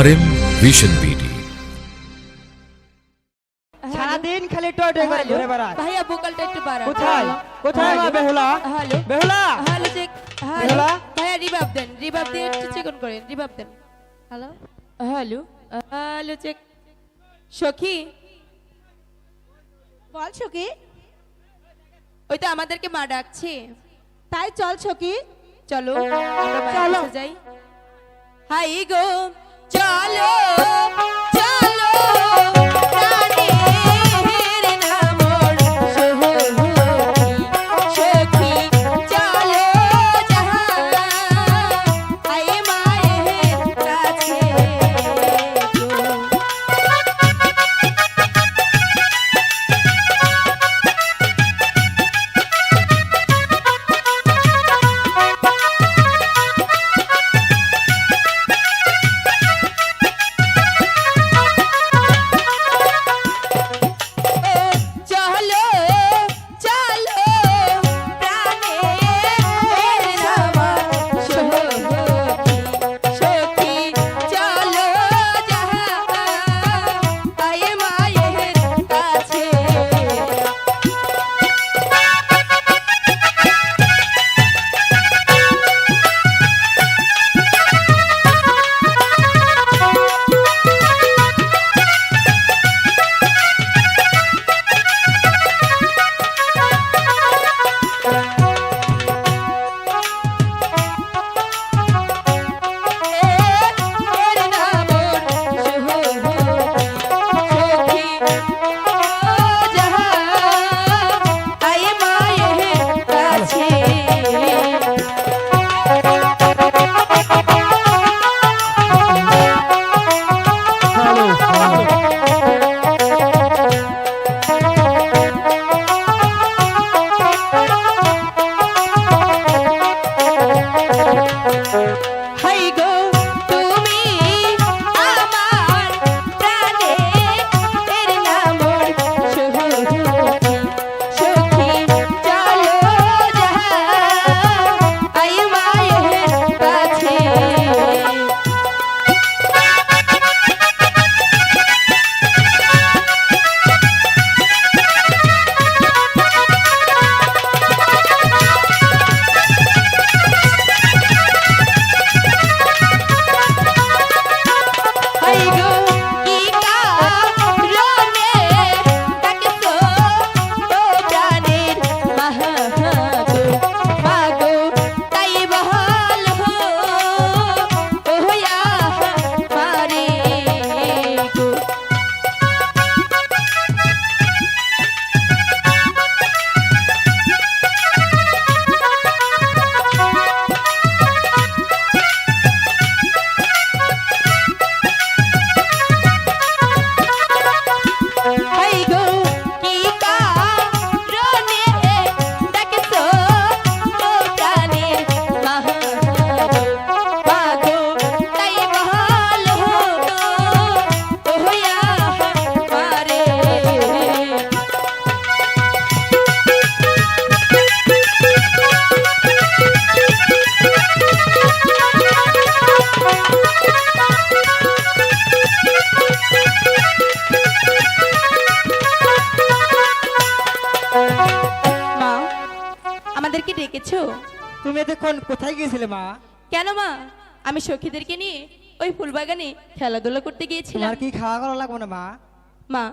আর M vision BD সারাদিন খালি toy toy করে ঘুরে বেড়ায়। ভাইয়া বোকালটা একটু বাড়ান কোথায়? কোথায় মা Behula? Hello. Behula? Hello check hello. Behula? ভাইয়া রিভাব দেন। রিভাব দিয়ে একটু চেক করেন। রিভাব দেন। হ্যালো। হ্যালো। হ্যালো চেক সখী? বল ছকি ওই তো আমাদেরকে মা ডাকছে। তাই চল ছকি চলো আমরা চলো। যাই। হাই গো। চলো আমাদেরকে ডেকেছো? তুমি এতক্ষণ কোথায় গিয়েছিলে মা? কেন মা? আমি সখীদেরকে নিয়ে ওই ফুলবাগানে খেলাধুলা করতে গিয়েছিলাম। তোমার কি খাওয়া করা লাগবে না মা? মা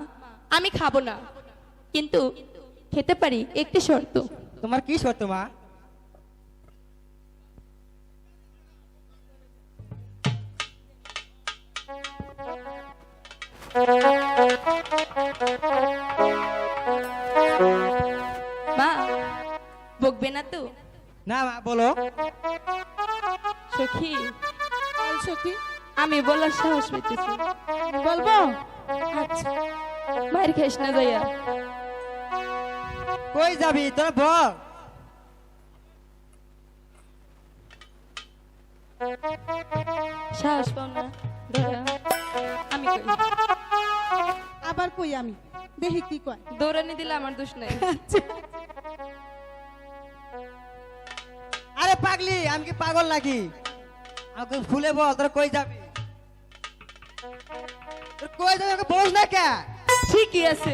আমি খাব না। কিন্তু খেতে পারি একটি শর্ত। তোমার কি শর্ত মা মা? না তো? না মা বলো। সখী। বল আমি বলার সাহস পেতেছি বলব? আচ্ছা। মায়ের খাইস না যাইয়া। কই যাবি? তোরা বল। সাহস পাও না। আমি কই? আবার কই আমি? দেখি কি কয়। দৌড়ানি দিলে আমার দোষ নাই। পাগলি, আমি কি পাগল নাকি? আমাকে ফুলে বল, তোরা কই যাবি? তোর কই যাবে ওকে বস না কে? ঠিকই আছে।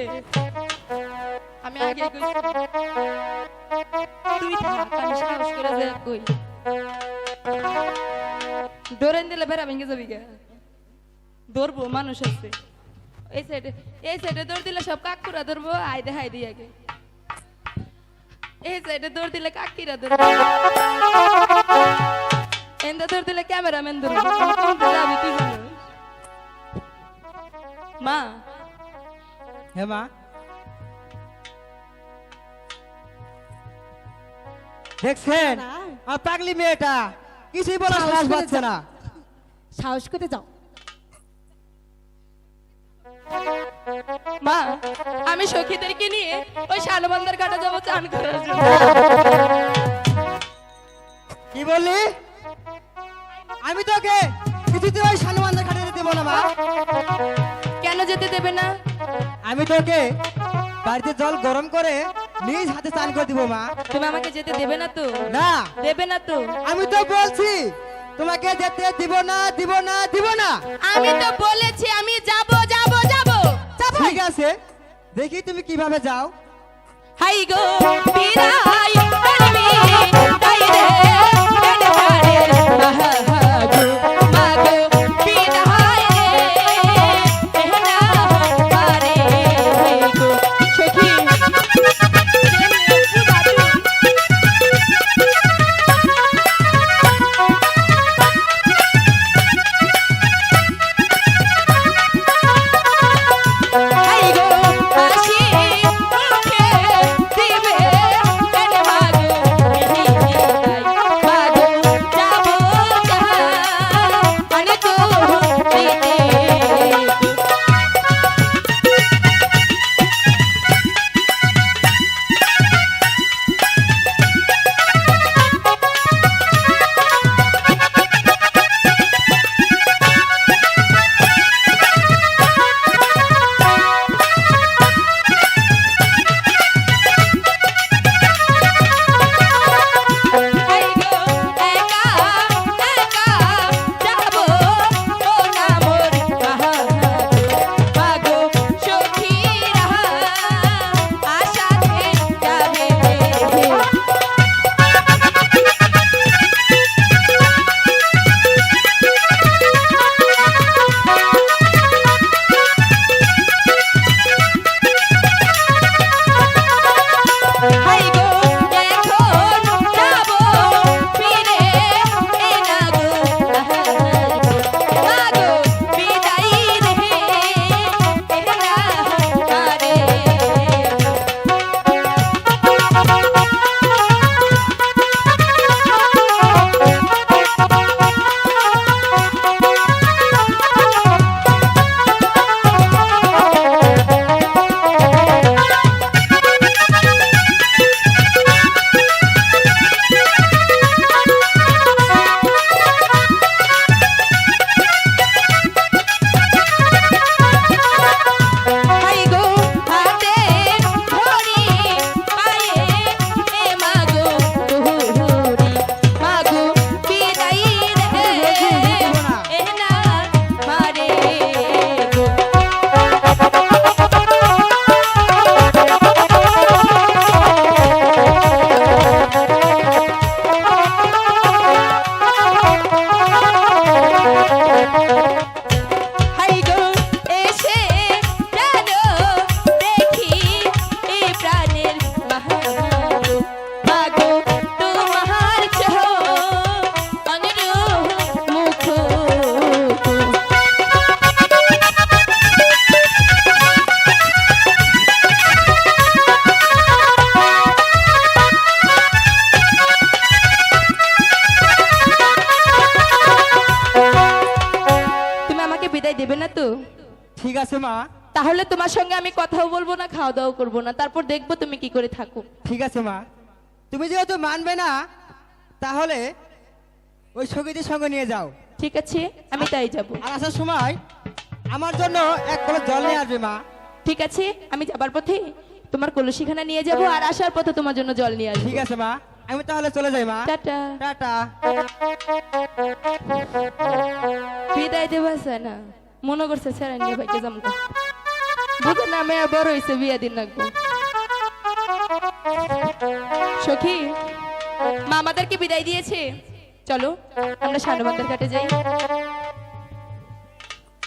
আমি আগে কই তুই থাক আমি সাহস করে যাই কই। ডোরেন দিলে বেড়া ভেঙে যাবি কে ধরবো, মানুষ আছে। এই সাইডে এই সাইডে দৌড় দিলে সব কাকুরা ধরবো? আই দে হাই দিয়ে আগে। এই সাইডে দৌড় দিলে কাকিরা ধরবো এন্দা দৌড় দিলে ক্যামেরাম্যান ধরবো যাবি তুই মা হ্যাঁ মা দেখছেন আর পাগলি মেয়েটা কিছুই বলা সাহস পাচ্ছে না সাহস করে যাও মা আমি সখীদেরকে নিয়ে ওই শালবন্দার ঘাটে যাব চান করার জন্য। কি বললি? আমি তোকে কিছুতে ওই খাটে দেবো না মা। কেন যেতে দেবে না? আমি তোকে বাড়িতে জল গরম করে নিজ হাতে চান করে দিব মা। তুমি আমাকে যেতে দেবে না তো? না। দেবে না তো? আমি তো বলছি তোমাকে যেতে দিব না দিব না দিব না। আমি তো বলেছি আমি যাব। ঠিক আছে। দেখি তুমি কীভাবে যাও। হাই গো করবি তাই রে কেন হারে করব না। তারপর দেখব তুমি কি করে থাকো। ঠিক আছে মা। তুমি যেহেতু মানবে না তাহলে ওই সঙ্গীদের সঙ্গে নিয়ে যাও। ঠিক আছে আমি তাই যাব। আর আসার সময় আমার জন্য এক কলস জল নিয়ে আসবে মা। ঠিক আছে আমি যাবার পথে তোমার কলসিখানা নিয়ে যাব আর আসার পথে তোমার জন্য জল নিয়ে আসব। ঠিক আছে মা আমি তাহলে চলে যাই মা। টাটা। টাটা। বিদায় দেবা না মনে করছে ছেড়ে নিয়ে ভাইকে জামগো না নামে বড় হয়েছে বিয়া দিন লাগবো সখী মা আমাদেরকে বিদায় দিয়েছে। চলো, আমরা সানুবন্ধের ঘাটে যাই।